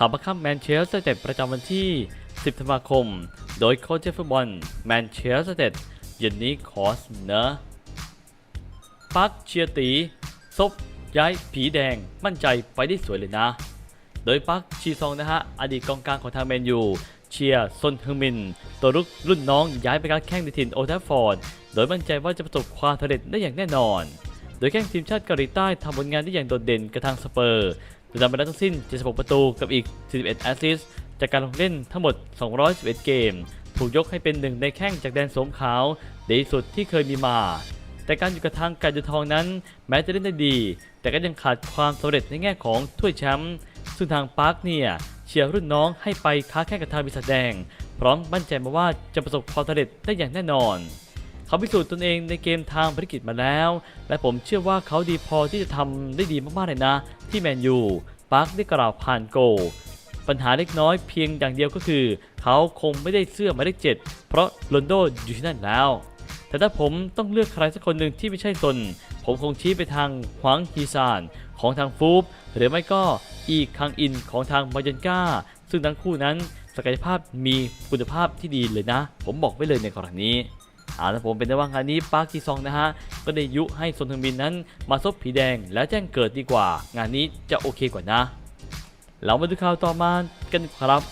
ข่าวประคับแมนเชสเตอร์เต็ดประจำวันที่ 10 ธันวาคม โดยโค้ชฟุตบอลแมนเชสเตอร์ยูไนเต็ดเย็นนี้ขอเสนอปักเชียร์ตีซบย้ายผีแดงมั่นใจไปได้สวยเลยนะ โดยปักชีซองนะฮะ อดีตกองกลางของทางแมนยูเชียร์ซนฮึงมิน ตัวรุกรุ่นน้องย้ายไปการแข่งในถิ่นโอลด์แทฟฟอร์ด โดยมั่นใจว่าจะประสบความสำเร็จได้อย่างแน่นอน โดยแข่งทีมชาติเกาหลีใต้ทำผลงานได้อย่างโดดเด่นกับทางสเปอร์ โดยทำไปได้วทั้งสิ้น 76 ประตูกับอีก 41 แอสซิสต์จากการลงเล่นทั้งหมด 211 เกม ถูกยกให้เป็นหนึ่งในแข้งจากแดนโสมขาวดีสุดที่เคยมีมา แต่การอยู่กับทางการจุทองนั้น แม้จะเล่นได้ดี แต่ก็ยังขาดความสำเร็จในแง่ของถ้วยแชมป์ซึ่งทางปาร์คเนี่ยเชียร์รุ่นน้องให้ไปค้าแข่งกับทางบิสแดง พร้อมมั่นใจมาว่าจะประสบความสำเร็จได้อย่างแน่นอน เขาพิสูจน์ตนเองในเกมทางภารกิจมาแล้ว และผมเชื่อว่าเขาดีพอที่จะทำได้ดีมากๆเลยนะ ที่แมนยูปาร์คได้กล่าวผ่านโกปัญหาเล็กน้อยเพียงอย่างเดียวก็คือ เขาคงไม่ได้เสื้อหมายเลขเจ็ดเพราะโรนโดอยู่ที่นั่นแล้ว แต่ถ้าผมต้องเลือกใครสักคนหนึ่งที่ไม่ใช่ตน ผมคงชี้ไปทางหวังฮีซานของทางฟูบหรือไม่ก็อีคังอินของทางมายันกาซึ่งทั้งคู่นั้นศักยภาพมีคุณภาพที่ดีเลยนะ ผมบอกไว้เลยในกรณีนี้ เอาละผมเป็นได้ว่างานนี้ปาร์คกีซองนะฮะก็ได้ยุให้ซนทึงบินนั้นมาซบผีแดงแล้วแจ้งเกิดดีกว่า งานนี้จะโอเคกว่านะ เรามาดูข่าวต่อมากันครับ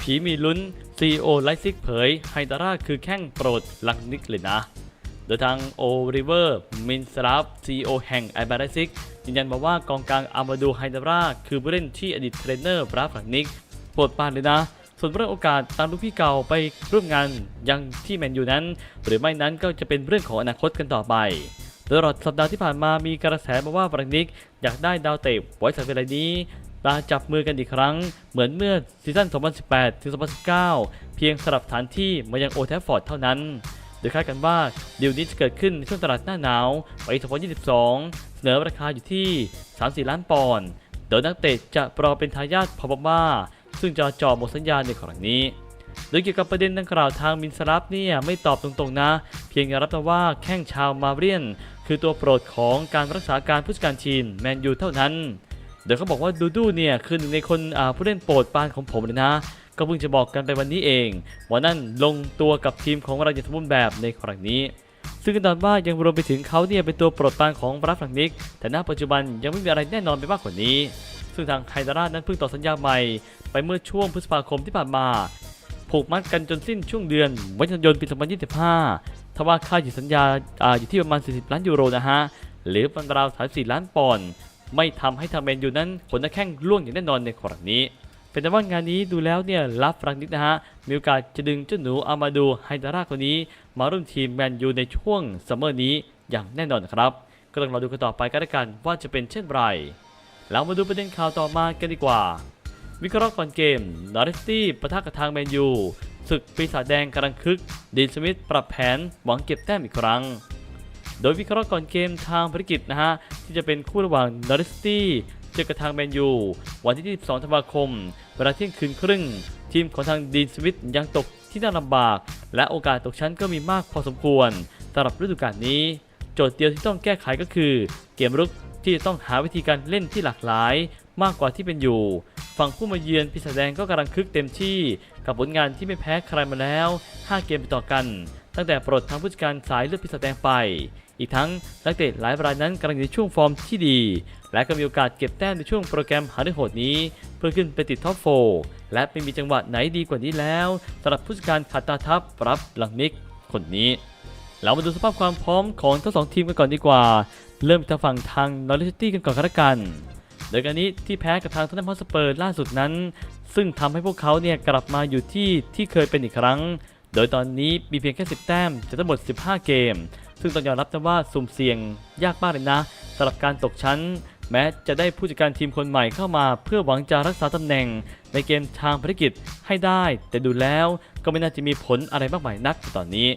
ผีมีลุ้น CEO ไลซิกเผยไฮดาร่าคือแข้งโปรดลังนิกเลยนะ โดยทางโอริเวอร์มินสราฟ CEO แห่งไอบาร์ไลซิกยืนยันมาว่ากองกลางอามาดูไฮดาร่าคือผู้เล่นที่อดีตเทรนเนอร์บราฟลังนิกโปรดปานเลยนะ ส่วนเรื่องโอกาสตามลูกพี่เก่าไปร่วมงานยังที่แมนยูนั้น หรือไม่นั้นก็จะเป็นเรื่องของอนาคตกันต่อไปโดยตลอดสัปดาห์ที่ผ่านมามีกระแสมาว่าบรังนิกอยากได้ดาวเตะไว้สักเวลานี้ตาจับมือกันอีกครั้ง เหมือนเมื่อซีซั่น 2018 ถึง 2019 เพียงสลับสถานที่มายังโอแทฟฟอร์ดเท่านั้น โดยคาดกันว่าดีลนี้จะเกิดขึ้นในช่วงตลาดหน้าหนาวปี2022 เสนอราคาอยู่ที่ 34 ล้านปอนด์ โดยนักเตะจะรอเป็นทายาทพอบมา ซึ่งจะจอหมดสัญญาในครั้งนี้โดยเกี่ยวกับประเด็นดังกล่าวทางมินสลับเนี่ยไม่ตอบตรงๆนะ เพียงรับแต่ว่าแข้งชาวมาเรียน คือตัวโปรดของการรักษาการผู้จัดการทีมแมนยูเท่านั้นโดยเขาบอกว่าดูดูเนี่ยคือหนึ่งในคนผู้เล่นโปรดปานของผมเลยนะ ก็เพิ่งจะบอกกันไปวันนี้เองว่านั่นลงตัวกับทีมของเราอย่างสมบูรณ์แบบในครั้งนี้ ซึ่งกันตอนว่ายังรวมไปถึงเขาเนี่ยเป็นตัวโปรดปานของบรัฟลังนิกแต่ณปัจจุบันยังไม่มีอะไรแน่นอนไปมากกว่านี้ ซึ่งทางไฮดารานั้นเพิ่งต่อสัญญาใหม่ ไปเมื่อช่วงพฤษภาคมที่ผ่านมา ผูกมัดกันจนสิ้นช่วงเดือนมิถุนายนปี 2025ทว่าค่าหยุดสัญญาออยู่ที่ประมาณ 40 ล้านยูโรนะฮะ หรือประมาณราว34ล้านปอนด์ ไม่ทำให้ทางแมนยูนั้นผลนักแข่งล่วงอย่างแน่นอนในครั้งนี้ เป็นแต่ว่างานนี้ดูแล้วเนี่ยรับฟรังนิกนะฮะ มีโอกาสจะดึงเจ้าหนูอามาดูไฮดาราคนนี้ มาร่วมทีมแมนยูในช่วงซัมเมอร์นี้อย่างแน่นอนครับก็ต้องรอดูกันต่อไปกันแล้วกันว่าจะเป็นเช่นไรแล้วมาดูประเด็นข่าวต่อมากันดีกว่า วิเคราะห์ก่อนเกมนอริสตี้ประทะกับทางแมนยู ศึกปีศาจแดงกำลังคึก ดีนสมิธปรับแผนหวังเก็บแต้มอีกครั้ง โดยวิเคราะห์ก่อนเกมทางภารกิจนะฮะ ที่จะเป็นคู่ระหว่างนอริสตี้เจอกับทางแมนยู วันที่ 22 ธันวาคม เวลาเที่ยงคืนครึ่ง ทีมของทางดีนสมิธยังตกที่น่าลำบาก และโอกาสตกชั้นก็มีมากพอสมควรสำหรับฤดูกาลนี้ โจทย์เดียวที่ต้องแก้ไขก็คือ เกมรุกที่จะต้องหาวิธีการเล่นที่หลากหลาย มากกว่าที่เป็นอยู่ ฝั่งผู้มาเยือนปีศาจแดงก็กำลังคึกเต็มที่กับผลงานที่ไม่แพ้ใครมาแล้ว 5 เกมติดต่อกัน ตั้งแต่ปลดทางผู้จัดการสายเลือดปีศาจแดงไป อีกทั้งนักเตะหลายรายนั้นกำลังอยู่ในช่วงฟอร์มที่ดี และก็มีโอกาสเก็บแต้มในช่วงโปรแกรมหาได้โหดนี้ เพื่อขึ้นไปติดท็อปโฟร์และไม่มีจังหวะไหนดีกว่านี้แล้วสำหรับผู้จัดการขาตาทัพรับหลังนิกคนนี้เรามาดูสภาพความพร้อมของทั้งสองทีมกันก่อนดีกว่า เริ่มจากฝั่งทางนอริสตี้กันก่อนกันละกัน โดยการนี้ที่แพ้กับทางทนมฮอสเปอร์ล่าสุดนั้น ซึ่งทำให้พวกเขาเนี่ยกลับมาอยู่ที่ที่เคยเป็นอีกครั้ง โดยตอนนี้มีเพียงแค่ 10 แต้มจากทั้งหมด 15 เกม ซึ่งต้องยอมรับนะว่าสุ่มเสี่ยงยากมากเลยนะสำหรับการตกชั้น แม้จะได้ผู้จัดการทีมคนใหม่เข้ามา เพื่อหวังจะรักษาตำแหน่ง ในเกมทางภารกิจให้ได้ แต่ดูแล้วก็ไม่น่าจะมีผลอะไรมากมายนักตอนนี้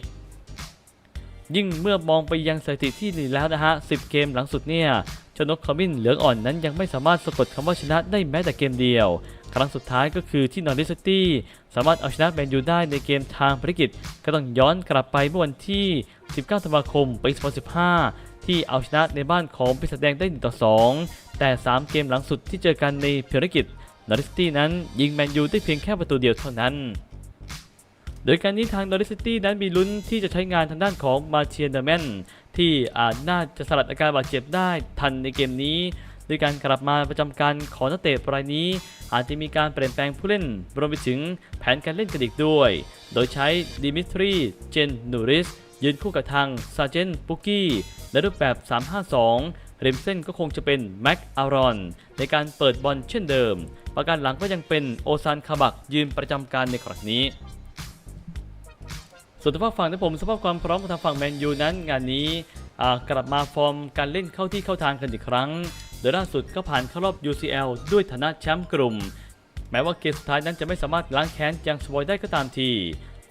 ยิ่งเมื่อมองไปยังสถิติที่นี่แล้วนะฮะ 10 เกมหลังสุดเนี่ย ชนกขมิ้นเหลืองอ่อนนั้นยังไม่สามารถสะกดคำว่าชนะได้แม้แต่เกมเดียว ครั้งสุดท้ายก็คือที่นอริสตี้สามารถเอาชนะแมนยูได้ในเกมทางภารกิจ ก็ต้องย้อนกลับไปเมื่อวันที่ 19 ธันวาคม ปี 2015 ที่เอาชนะในบ้านของปีศาจแดงได้ 1 ต่อ 2 แต่ 3 เกมหลังสุดที่เจอกันในภารกิจนอริสตี้นั้นยิงแมนยูได้เพียงแค่ประตูเดียวเท่านั้น โดยการนี้ทางนอริสตี้นั้นมีลุ้นที่จะใช้งานทางด้านของมาเชียนเดอร์แมนที่อาจน่าจะสลัดอาการบาดเจ็บได้ทันในเกมนี้ด้วยการกลับมาประจำการของนักเตะรายนี้ อาจจะมีการเปลี่ยนแปลงผู้เล่นรวมไปถึงแผนการเล่นกันอีกด้วย โดยใช้ดิมิทรีเจนนูริสยืนคู่กับทางซาเจนปุกกี้ในรูปแบบ 352ริมเส้นก็คงจะเป็นแม็กอารอน ในการเปิดบอลเช่นเดิม ประการหลังก็ยังเป็นโอซานคาบักยืนประจำการในครั้งนี้ ส่วนทางฝั่งที่ผมสภาพความพร้อมของทางฝั่งแมนยูนั้นงานนี้กลับมาฟอร์มการเล่นเข้าที่เข้าทางกันอีกครั้ง โดยล่าสุดก็ผ่านเข้ารอบ UCL ด้วยฐานะแชมป์กลุ่ม แม้ว่าเกมสุดท้ายนั้นจะไม่สามารถล้างแค้นยังสวอยได้ก็ตามที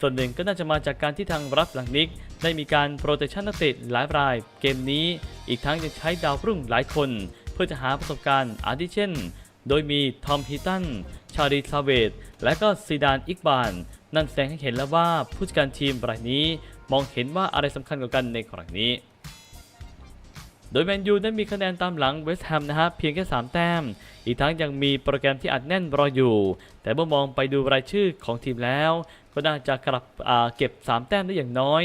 ส่วนหนึ่งก็น่าจะมาจากการที่ทางรับหลังนิก ได้มีการโปรเตชันนักเตะหลายราย เกมนี้ อีกทั้งยังใช้ดาวรุ่งหลายคน เพื่อจะหาประสบการณ์อาทิเช่น โดยมีทอมฮีตัน ชารีซาเวตและก็ซีดานอิกบาน นั่นแสดงให้เห็นแล้วว่าผู้จัดการทีมรายนี้มองเห็นว่าอะไรสำคัญกว่ากันในครั้งนี้ โดยแมนยูนั้นมีคะแนนตามหลังเวสต์แฮมนะฮะเพียงแค่ 3 แต้ม อีกทั้งยังมีโปรแกรมที่อัดแน่นรออยู่ แต่เมื่อมองไปดูรายชื่อของทีมแล้ว ก็น่าจะกลับอ่าเก็บ 3 แต้มได้อย่างน้อย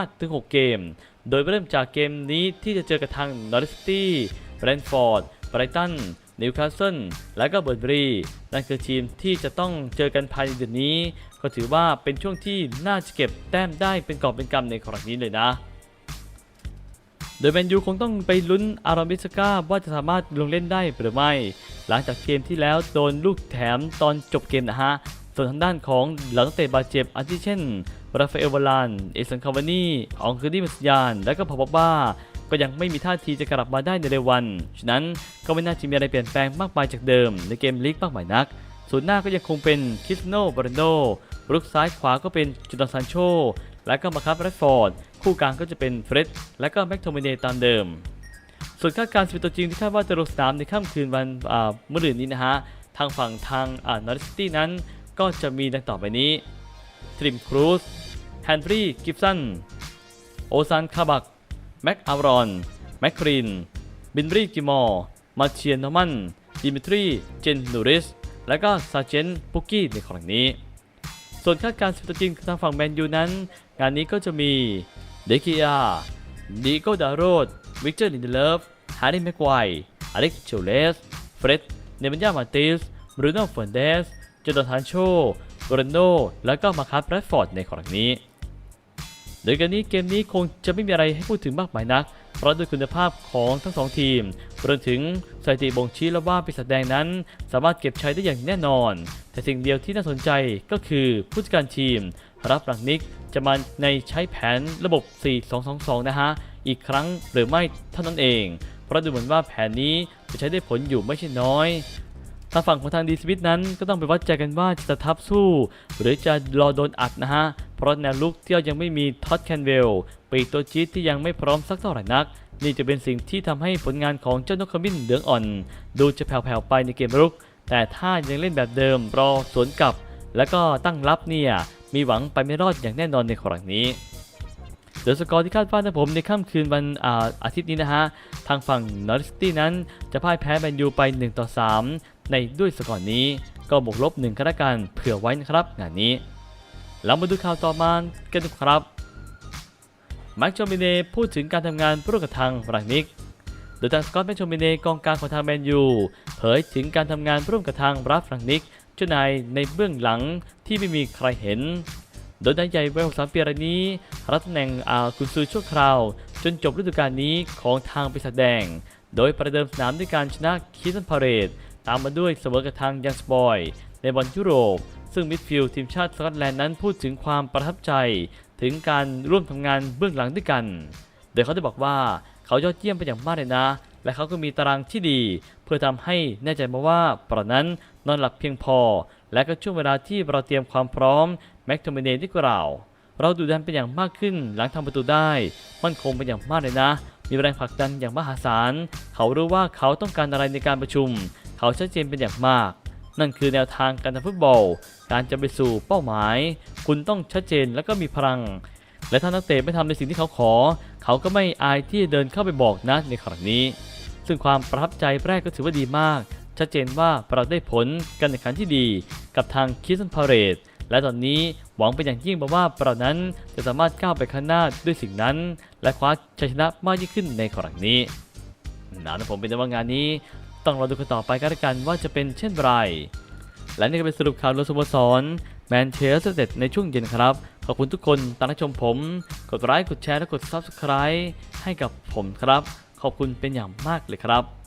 5-6 เกม โดยเริ่มจากเกมนี้ที่จะเจอกับทางนอริสตี้แบรนท์ฟอร์ดไบรตัน นิวคาสเซิลและก็เบิร์นบรีนั่นคือทีมที่จะต้องเจอกันภายในเดือนนี้ ก็ถือว่าเป็นช่วงที่น่าจะเก็บแต้มได้เป็นกอบเป็นกำในครั้งนี้เลยนะ โดยแมนยูคงต้องไปลุ้นอารามบิสกาว่าจะสามารถลงเล่นได้หรือไม่ หลังจากเกมที่แล้วโดนลูกแถมตอนจบเกมนะฮะส่วนทางด้านของเหล่านักเตะบาดเจ็บอาทิเช่น ราฟาเอลวาลาน เอสันคาวานี อองคือดีมัสยาน และก็พอปบ้า ก็ยังไม่มีท่าทีจะกลับมาได้ในเร็ววัน ฉะนั้นก็ไม่น่าจะมีอะไรเปลี่ยนแปลงมากมายจากเดิมในเกมลีกมากมายนักส่วนหน้าก็ยังคงเป็นคิสโนบรนโดรุกซ้ายขวาก็เป็นจุดอนซานโช และก็มาคับแรดฟอร์ด คู่กลางก็จะเป็นเฟร็ดและก็แม็กโทมิเนตามเดิม ส่วนคาดการณ์สิบตัวจริงที่คาดว่าจะลงสนามในค่ำคืนวันเมื่อรืนนี้นะฮะ ทางฝั่งทางอ่านอริสตี้นั้นก็จะมีดังต่อไปนี้ทริมครูซแฮนฟรีกิฟสัน โอซานคาบัก แม็กอารอน แม็กครีนบินบรีกิมอร์ มาเชียนโนมัน ดิมิทรี เจนนูริส และก็ซาเจนปุกกี้ในครั้งนี้ ส่วนคาดการณ์สิบตัวจริงทางฝั่งแมนยูนั้น งานนี้ก็จะมีเดกิอาดิโกดาโรด วิกเตอร์ลินเดเลฟฮาร์รี่แม็กไวร์อเล็กซ์เชลเลส เฟร็ด เนมันยามาติสบรูโน่เฟอร์เดสจอร์แดนทานโชโกรนโดและก็มาคัสแรดฟอร์ดในครั้งนี้ โดยการนี้เกมนี้คงจะไม่มีอะไรให้พูดถึงมากมายนัก เพราะด้วยคุณภาพของทั้งสองทีมรวมถึงสถิติบ่งชี้แล้วว่าปีศาจแดงนั้น สามารถเก็บใชัยได้อย่างแน่นอน แต่สิ่งเดียวที่น่าสนใจก็คือผู้จัดการทีม รับหลังนิกจะมาในใช้แผนระบบ 4-2-2-2 นะฮะ อีกครั้งหรือไม่เท่านั้นเอง เพราะดูเหมือนว่าแผนนี้จะใช้ได้ผลอยู่ไม่ใช่น้อยทางฝั่งของทางดีสวิตนั้นก็ต้องไปวัดใจกันว่าจะทับสู้ หรือจะรอโดนอัดนะฮะ ราะแนวลุกที่ยังไม่มีท็อตแคนเวลปีกตัวจี๊ดที่ยังไม่พร้อมสักเท่าไหร่นัก นี่จะเป็นสิ่งที่ทำให้ผลงานของเจ้านกขมิ้นเหลืองอ่อน ดูจะแผ่วๆไปในเกมรุก แต่ถ้ายังเล่นแบบเดิมรอสวนกลับ แล้วก็ตั้งรับเนี่ยมีหวังไปไม่รอดอย่างแน่นอนในครั้งนี้โดยสกอร์ที่คาดว่านะผมในค่ำคืนวันอาอาทิตย์นี้นะฮะ ทางฝั่งนอริสตี้นั้นจะพ่ายแพ้แมนยูไป 1 ต่อ 3 ในด้วยสกอร์นี้ ก็บวกลบ 1กันละกันเผื่อไว้นะครับงานนี้ เรามาดูข่าวต่อมากันครับแม็กโจมิเน่พูดถึงการทำงานร่วมกับทางรังนิก โดยทางสกอตแมกโจมิเน่กองกลางของทางแมนยูเผยถึงการทำงานร่วมกับทางรับฟรังนิกเจ้านายในเบื้องหลังที่ไม่มีใครเห็น โดยนายใหญ่วัย63ปีรายนี้ รับตำแหน่งอากุนซือชั่วคราว จนจบฤดูกาลนี้ของทางปีศาจแดง โดยประเดิมสนามด้วยการชนะคีสันพาเรตตามมาด้วยเสมอกับทางยังสบอย ในบอลยุโรป ซึ่งมิดฟิลด์ทีมชาติสกอตแลนด์นั้นพูดถึงความประทับใจ ถึงการร่วมทำงานเบื้องหลังด้วยกัน โดยเขาได้บอกว่าเขายอดเยี่ยมเป็นอย่างมากเลยนะ และเขาก็มีตารางที่ดี เพื่อทำให้แน่ใจมาว่าประนั้นนอนหลับเพียงพอ และก็ช่วงเวลาที่เราเตรียมความพร้อมแม็กโทมิเนที่กล่าวเราดูดันเป็นอย่างมากขึ้นหลังทำประตูได้ มั่นคงเป็นอย่างมากเลยนะ มีแรงผลักดันอย่างมหาศาล เขารู้ว่าเขาต้องการอะไรในการประชุม เขาชัดเจนเป็นอย่างมาก นั่นคือแนวทางการทำฟุตบอล การจะไปสู่เป้าหมาย คุณต้องชัดเจนและก็มีพลัง และถ้านักเตะไม่ทำในสิ่งที่เขาขอ เขาก็ไม่อายที่จะเดินเข้าไปบอกนะในครั้งนี้ ซึ่งความประทับใจแรกก็ถือว่าดีมาก ชัดเจนว่าเราได้ผลการแข่งขันที่ดี กับทางคิสตันพาเรตและตอนนี้หวังเป็นอย่างยิ่งว่าเรานั้นจะสามารถก้าวไปข้างหน้าด้วยสิ่งนั้น และคว้าชัยชนะมากยิ่งขึ้นในครั้งนี้นะนผมเป็นแต่ว่างานนี้ ต้องรอดูกันต่อไปกันละกันว่าจะเป็นเช่นไร และนี่ก็เป็นสรุปข่าวรวมสโมสรแมนเชสเตอร์เด็ดในช่วงเย็นครับ ขอบคุณทุกคนตามรับชมผม กดไลค์กดแชร์และกด Subscribe ให้กับผมครับ ขอบคุณเป็นอย่างมากเลยครับ